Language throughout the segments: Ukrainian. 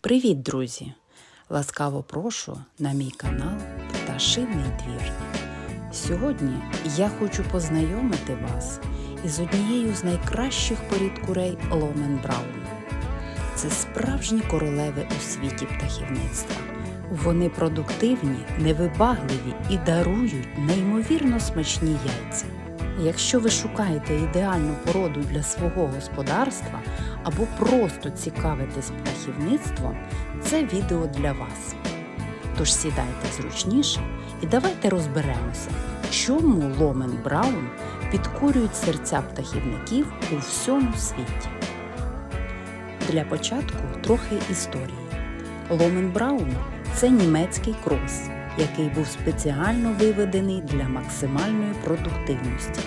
Привіт, друзі! Ласкаво прошу на мій канал Пташиний двір. Сьогодні я хочу познайомити вас із однією з найкращих порід курей Ломен Браун. Це справжні королеви у світі птахівництва. Вони продуктивні, невибагливі і дарують неймовірно смачні яйця. Якщо ви шукаєте ідеальну породу для свого господарства або просто цікавитесь птахівництвом, це відео для вас. Тож сідайте зручніше і давайте розберемося, чому Ломен Браун підкорюють серця птахівників у всьому світі. Для початку трохи історії. Ломен Браун це німецький крос, який був спеціально виведений для максимальної продуктивності.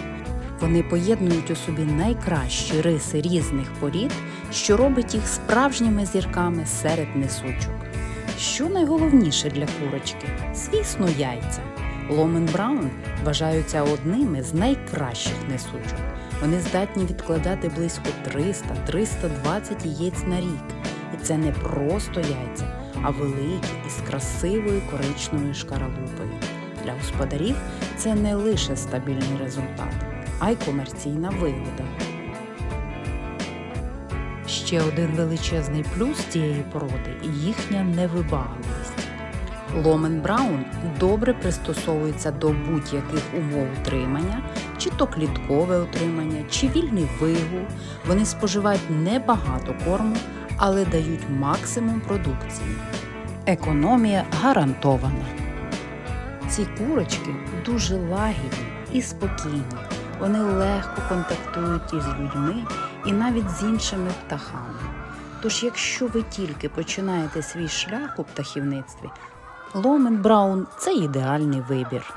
Вони поєднують у собі найкращі риси різних порід, що робить їх справжніми зірками серед несучок. Що найголовніше для курочки? Звісно, яйця. Ломен Браун вважаються одними з найкращих несучок. Вони здатні відкладати близько 300-320 яєць на рік. І це не просто яйця, а великі із красивою коричневою шкаралупою. Для господарів це не лише стабільний результат, а й комерційна вигода. Ще один величезний плюс цієї породи їхня невибагливість. Ломен Браун добре пристосовується до будь-яких умов утримання, чи то кліткове утримання, чи вільний вигул. Вони споживають небагато корму, але дають максимум продукції. Економія гарантована. Ці курочки дуже лагідні і спокійні. Вони легко контактують із людьми і навіть з іншими птахами. Тож, якщо ви тільки починаєте свій шлях у птахівництві, Ломен Браун це ідеальний вибір.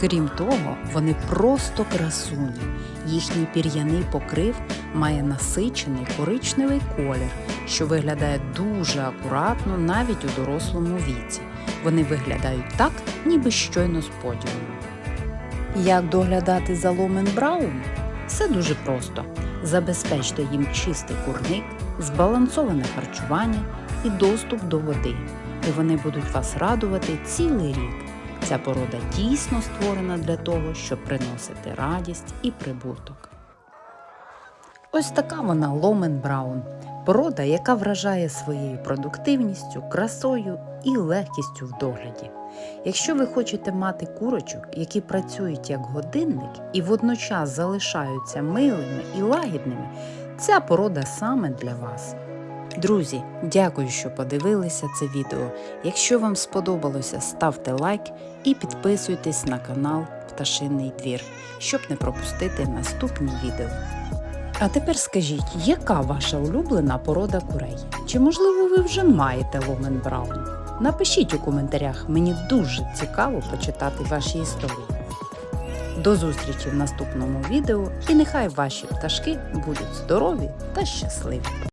Крім того, вони просто красуні. Їхній пір'яний покрив має насичений коричневий колір, що виглядає дуже акуратно навіть у дорослому віці. Вони виглядають так, ніби щойно з подіуму. Як доглядати за Ломен Браун? Все дуже просто. Забезпечте їм чистий курник, збалансоване харчування і доступ до води. І вони будуть вас радувати цілий рік. Ця порода дійсно створена для того, щоб приносити радість і прибуток. Ось така вона Ломен Браун. Порода, яка вражає своєю продуктивністю, красою і легкістю в догляді. Якщо ви хочете мати курочок, які працюють як годинник і водночас залишаються милими і лагідними, ця порода саме для вас. Друзі, дякую, що подивилися це відео. Якщо вам сподобалося, ставте лайк і підписуйтесь на канал Пташиний двір, щоб не пропустити наступні відео. А тепер скажіть, яка ваша улюблена порода курей? Чи можливо ви вже маєте Ломен Браун? Напишіть у коментарях, мені дуже цікаво почитати ваші історії. До зустрічі в наступному відео і нехай ваші пташки будуть здорові та щасливі!